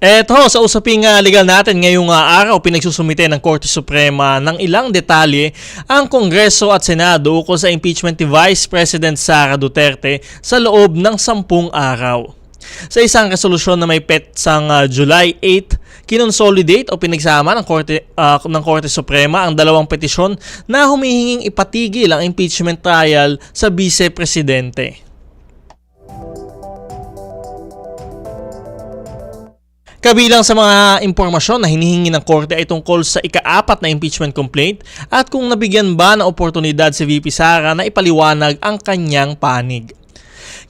Eto, sa usaping uh, legal natin ngayong uh, araw, pinagsusumite ng Korte Suprema ng ilang detalye ang Kongreso at Senado ukol sa impeachment ni Vice President Sara Duterte sa loob ng sampung araw. Sa isang resolusyon na may petsang uh, July 8, kinonsolidate o pinagsama ng Korte, uh, ng Korte Suprema ang dalawang petisyon na humihinging ipatigil ang impeachment trial sa Vice Presidente. Kabilang sa mga impormasyon na hinihingi ng korte ay tungkol sa ikaapat na impeachment complaint at kung nabigyan ba ng oportunidad si VP Sara na ipaliwanag ang kanyang panig.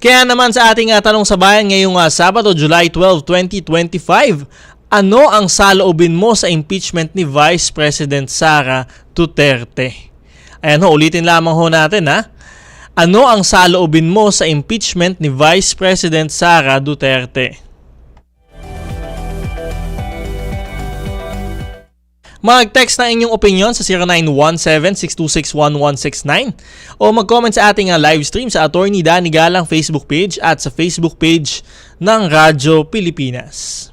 Kaya naman sa ating uh, tanong sa bayan ngayong uh, Sabado, July 12, 2025, ano ang saloobin mo sa impeachment ni Vice President Sara Duterte? Ayan ho, ulitin lamang ho natin ha. Ano ang saloobin mo sa impeachment ni Vice President Sara Duterte? Mag-text na inyong opinion sa 0917-626-1169 o mag-comment sa ating uh, live stream sa Attorney Danny Galang Facebook page at sa Facebook page ng Radyo Pilipinas.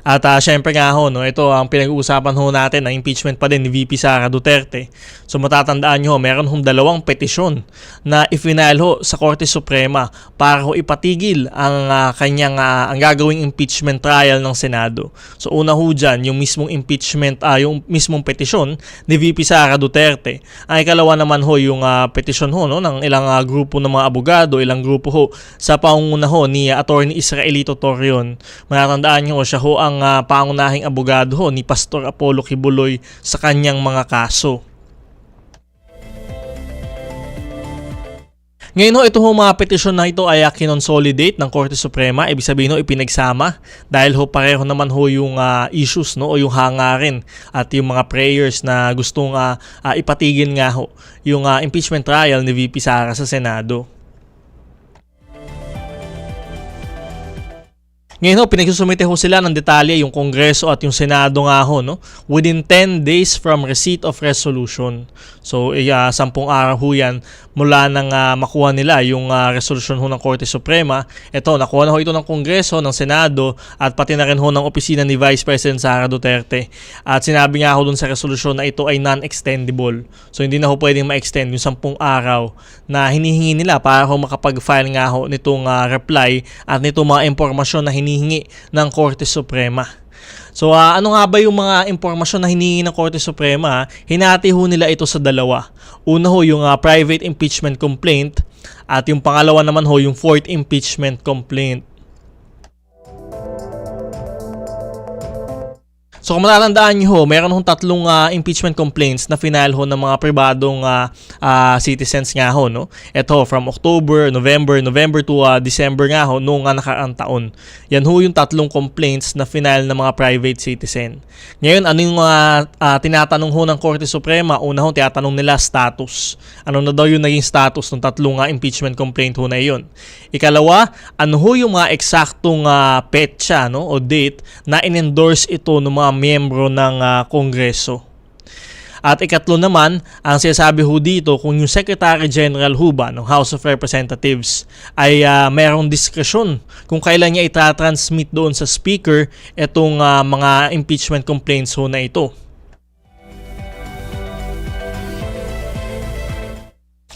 At uh, syempre nga ho, no, ito ang pinag-uusapan ho natin, ang impeachment pa din ni VP Sara Duterte. So matatandaan nyo, meron hong dalawang petisyon na ifinal ho sa Korte Suprema para ho ipatigil ang uh, kanyang uh, ang gagawing impeachment trial ng Senado. So una ho dyan, yung mismong impeachment, uh, yung mismong petisyon ni VP Sara Duterte. Ang ikalawa naman ho, yung uh, petisyon ho no, ng ilang uh, grupo ng mga abogado, ilang grupo ho sa pangunguna ho ni uh, Attorney Israelito Torion. Matatandaan nyo, siya ho ang ang uh, pangunahing abogado ho, ni Pastor Apollo Kibuloy sa kanyang mga kaso. Ngayon ho, ito ho mga petisyon na ito ay uh, kinonsolidate ng Korte Suprema. Ibig sabihin ho, ipinagsama dahil ho pareho naman ho yung uh, issues no, o yung hangarin at yung mga prayers na gustong uh, uh, ipatigil nga ho yung uh, impeachment trial ni VP Sara sa Senado. Ngayon ho, pinagsusumite ho sila ng detalye yung Kongreso at yung Senado nga ho, no? Within 10 days from receipt of resolution. So, uh, sampung araw ho yan mula nang uh, makuha nila yung uh, resolution ho ng Korte Suprema. Ito, nakuha na ho ito ng Kongreso, ng Senado, at pati na rin ho ng opisina ni Vice President Sara Duterte. At sinabi nga ho dun sa resolution na ito ay non-extendable. So, hindi na ho pwedeng ma-extend yung sampung araw na hinihingi nila para ho makapag-file nga ho nitong uh, reply at nitong mga impormasyon na hinihingi hinihingi ng Korte Suprema. So uh, ano nga ba yung mga impormasyon na hinihingi ng Korte Suprema? Hinati ho nila ito sa dalawa. Una ho yung uh, private impeachment complaint at yung pangalawa naman ho yung fourth impeachment complaint. So kung matatandaan nyo ho, meron hong tatlong uh, impeachment complaints na final ho ng mga pribadong uh, uh, citizens nga ho. No? Ito from October, November, November to uh, December nga ho noong uh, nakaraang taon. Yan ho yung tatlong complaints na final ng mga private citizen. Ngayon, ano yung uh, uh, tinatanong ho ng Korte Suprema? Una ho, tinatanong nila status. Ano na daw yung naging status ng tatlong uh, impeachment complaint ho na iyon? Ikalawa, ano ho yung mga eksaktong uh, petsa no, o date na in-endorse ito ng mga miyembro ng uh, Kongreso. At ikatlo naman, ang sinasabi ho dito kung yung Secretary General ho ba ng House of Representatives ay uh, mayroong diskresyon kung kailan niya itatransmit doon sa Speaker itong uh, mga impeachment complaints ho na ito.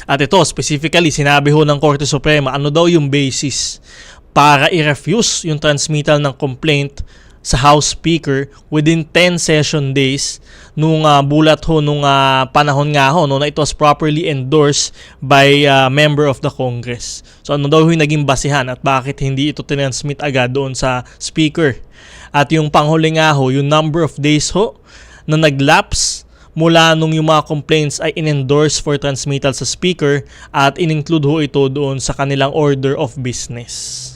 At ito, specifically, sinabi ho ng Korte Suprema ano daw yung basis para i-refuse yung transmittal ng complaint sa House Speaker within 10 session days nung uh, bulat ho nung uh, panahon nga ho no, na it was properly endorsed by uh, member of the Congress. So ano daw yung naging basihan at bakit hindi ito transmit agad doon sa Speaker. At yung panghuli nga ho, yung number of days ho na naglapse mula nung yung mga complaints ay in-endorse for transmittal sa speaker at in-include ho ito doon sa kanilang order of business.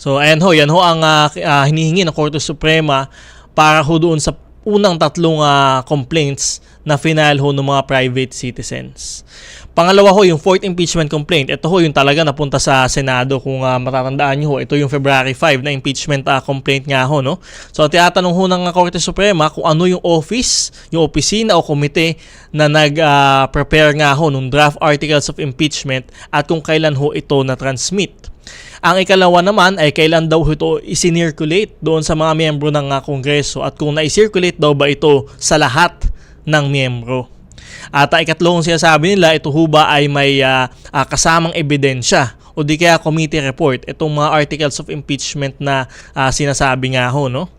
So ayan ho, yan ho ang uh, uh, hinihingi ng Korte Suprema para ho doon sa unang tatlong uh, complaints na final ho ng mga private citizens. Pangalawa ho, yung fourth impeachment complaint. Ito ho yung talaga napunta sa Senado kung uh, matatandaan nyo ho. Ito yung February 5 na impeachment uh, complaint nga ho. No? So tinatanong ho ng Korte Suprema kung ano yung office, yung opisina o komite na nag-prepare uh, nga ho ng draft articles of impeachment at kung kailan ho ito na-transmit. Ang ikalawa naman ay kailan daw ito isinirculate doon sa mga miyembro ng uh, Kongreso at kung na-circulate daw ba ito sa lahat ng miyembro. At uh, ikatlong sinasabi nila, ito ho ba ay may uh, uh, kasamang ebidensya o di kaya committee report itong mga articles of impeachment na uh, sinasabi nga ho, no?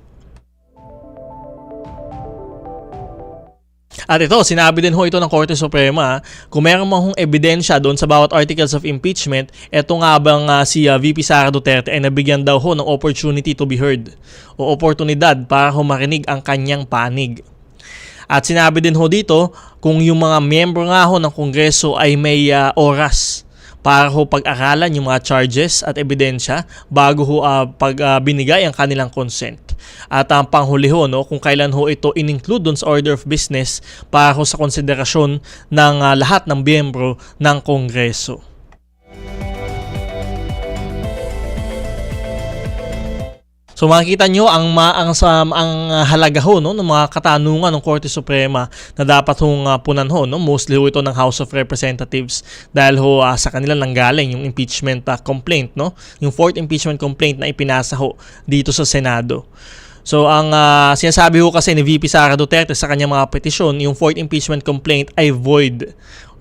At ito, sinabi din ho ito ng Korte Suprema, kung meron mang hong ebidensya doon sa bawat articles of impeachment, eto nga bang uh, si uh, VP Sara Duterte ay nabigyan daw ho ng opportunity to be heard o oportunidad para ho marinig ang kanyang panig. At sinabi din ho dito kung yung mga miyembro nga ho ng Kongreso ay may uh, oras para ho pag-aralan yung mga charges at ebidensya bago ho uh, pag uh, binigay ang kanilang consent. At ang panghuli ho, no, kung kailan ho ito in-include dun sa order of business para ho sa konsiderasyon ng uh, lahat ng miyembro ng Kongreso. So makikita nyo ang ma ang sa ang halaga ho no ng mga katanungan ng Korte Suprema na dapat hong uh, punan ho no mostly ho ito ng House of Representatives dahil ho uh, sa kanila nanggaling yung impeachment uh, complaint no yung fourth impeachment complaint na ipinasa ho dito sa Senado. So ang uh, sinasabi ho kasi ni VP Sara Duterte sa kanyang mga petisyon, yung fourth impeachment complaint ay void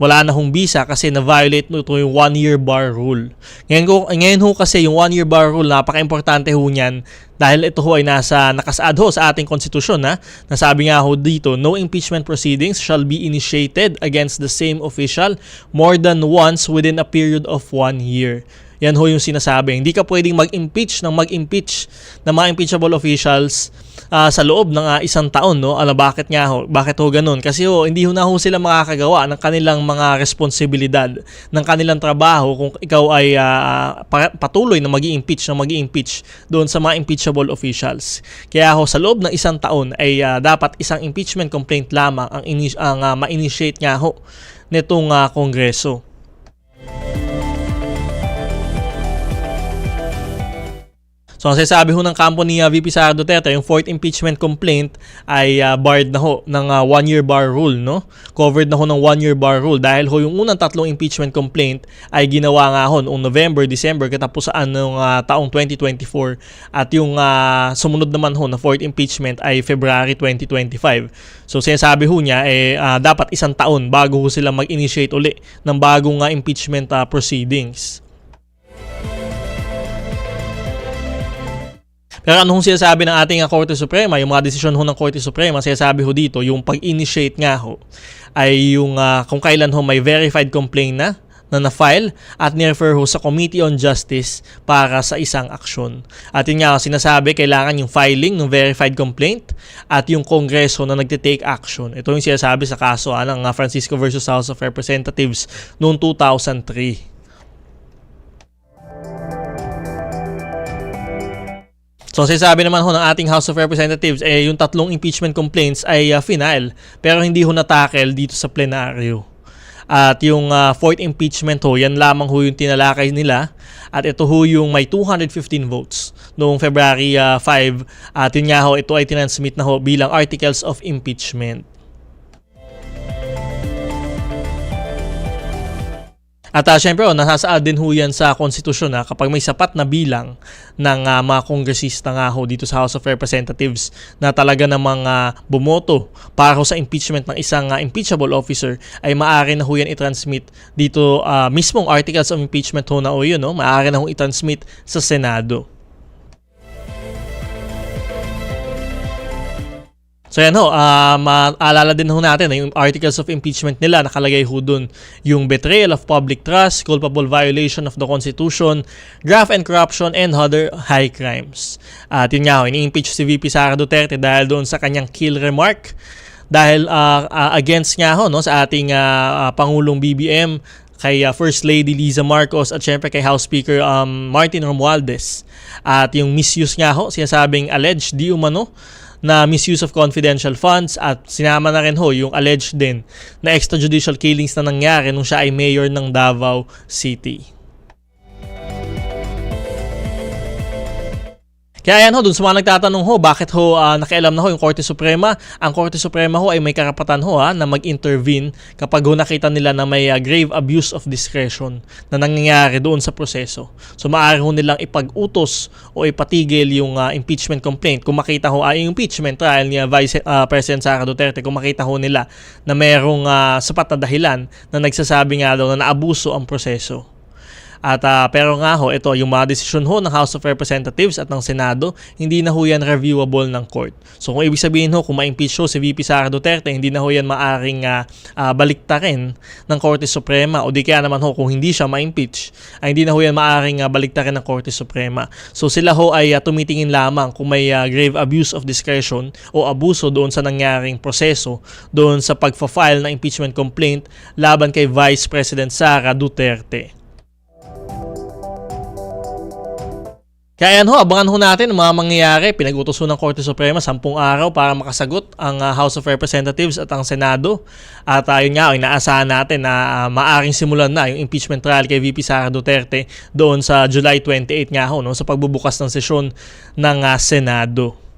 wala na hong visa kasi na-violate mo ito yung one-year bar rule. Ngayon, ko, ngayon ho kasi yung one-year bar rule, napaka-importante ho niyan dahil ito ho ay nasa, nakasaad ho sa ating konstitusyon na nasabi nga ho dito, no impeachment proceedings shall be initiated against the same official more than once within a period of one year. Yan ho yung sinasabi. Hindi ka pwedeng mag-impeach ng mag-impeach ng mga impeachable officials uh, sa loob ng uh, isang taon. No? Ala, bakit nga ho? Bakit ho ganun? Kasi ho, hindi ho na ho sila makakagawa ng kanilang mga responsibilidad, ng kanilang trabaho kung ikaw ay uh, patuloy na mag impeach na mag impeach doon sa mga impeachable officials. Kaya ho, sa loob ng isang taon ay uh, dapat isang impeachment complaint lamang ang, ini- ang uh, ma-initiate nga ho nitong uh, Kongreso. So ang sasabi ho ng kampo ni uh, VP Sara Duterte, yung fourth impeachment complaint ay uh, barred na ho ng uh, one-year bar rule, no? Covered na ho ng one-year bar rule dahil ho yung unang tatlong impeachment complaint ay ginawa nga ho noong November, December katapusaan ng uh, taong 2024 at yung uh, sumunod naman ho na fourth impeachment ay February 2025. So sinasabi ho niya eh uh, dapat isang taon bago ho sila mag-initiate uli ng bagong uh, impeachment uh, proceedings. Ano hong sinasabi ng ating Korte Suprema, yung mga desisyon ho ng Korte Suprema, sinasabi ho dito, yung pag-initiate nga ho, ay yung uh, kung kailan ho may verified complaint na, na na-file at ni-refer ho sa Committee on Justice para sa isang aksyon. At yun nga, sinasabi, kailangan yung filing ng verified complaint at yung Kongreso na nagte-take action. Ito yung sinasabi sa kaso ah, ng Francisco versus House of Representatives noong 2003. So sinasabi naman ho ng ating House of Representatives eh yung tatlong impeachment complaints ay uh, final pero hindi ho natakel dito sa plenaryo. At yung uh, fourth impeachment ho, yan lamang ho yung tinalakay nila. At ito ho yung may 215 votes noong February uh, 5. At yun nga ho, ito ay tinansmit na ho bilang articles of impeachment. At uh, syempre, oh, nasasaad din ho yan sa konstitusyon na kapag may sapat na bilang ng uh, mga kongresista nga ho dito sa House of Representatives na talaga namang uh, bumoto para ho sa impeachment ng isang uh, impeachable officer ay maaari na ho yan i-transmit dito uh, mismong articles of impeachment ho na o yun, no? maaari na ho i-transmit sa Senado. So yan ho, uh, maalala din ho natin na yung articles of impeachment nila nakalagay ho dun yung betrayal of public trust, culpable violation of the Constitution, graft and corruption, and other high crimes. At yun nga ho, ini-impeach si VP Sara Duterte dahil doon sa kanyang kill remark dahil uh, uh, against nga ho no, sa ating uh, uh, Pangulong BBM kay uh, First Lady Liza Marcos at syempre kay House Speaker um, Martin Romualdez. At yung misuse nga ho, sinasabing alleged di umano na misuse of confidential funds at sinama na rin ho yung alleged din na extrajudicial killings na nangyari nung siya ay mayor ng Davao City. Kaya yan ho, dun sa mga nagtatanong ho, bakit ho ah, nakialam na ho yung Korte Suprema? Ang Korte Suprema ho ay may karapatan ho ha, na mag-intervene kapag ho nakita nila na may ah, grave abuse of discretion na nangyayari doon sa proseso. So maaari ho nilang ipag-utos o ipatigil yung ah, impeachment complaint. Kung makita ho ay yung impeachment trial ni ah, Vice ah, President Sara Duterte, kung makita ho nila na merong ah, sapat na dahilan na nagsasabi nga daw na naabuso ang proseso. At ah, pero nga ho, ito yung mga desisyon ho ng House of Representatives at ng Senado, hindi na ho yan reviewable ng court. So kung ibig sabihin ho, kung ma-impeach ho si VP Sara Duterte, hindi na ho yan maaring uh, baliktarin ng Korte Suprema o di kaya naman ho, kung hindi siya ma-impeach, ay hindi na ho yan maaring uh, baliktarin ng Korte Suprema. So sila ho ay ah, tumitingin lamang kung may ah, grave abuse of discretion o abuso doon sa nangyaring proseso doon sa pagfa-file ng impeachment complaint laban kay Vice President Sara Duterte. Kaya yan ho, abangan ho natin mga mangyayari. Pinag-utos ho ng Korte Suprema 10 araw para makasagot ang ah, House of Representatives at ang Senado. At ayun nga, inaasahan natin na ah, maaring simulan na yung impeachment trial kay VP Sara Duterte doon sa July 28 nga ho, no, sa pagbubukas ng sesyon ng ah, Senado.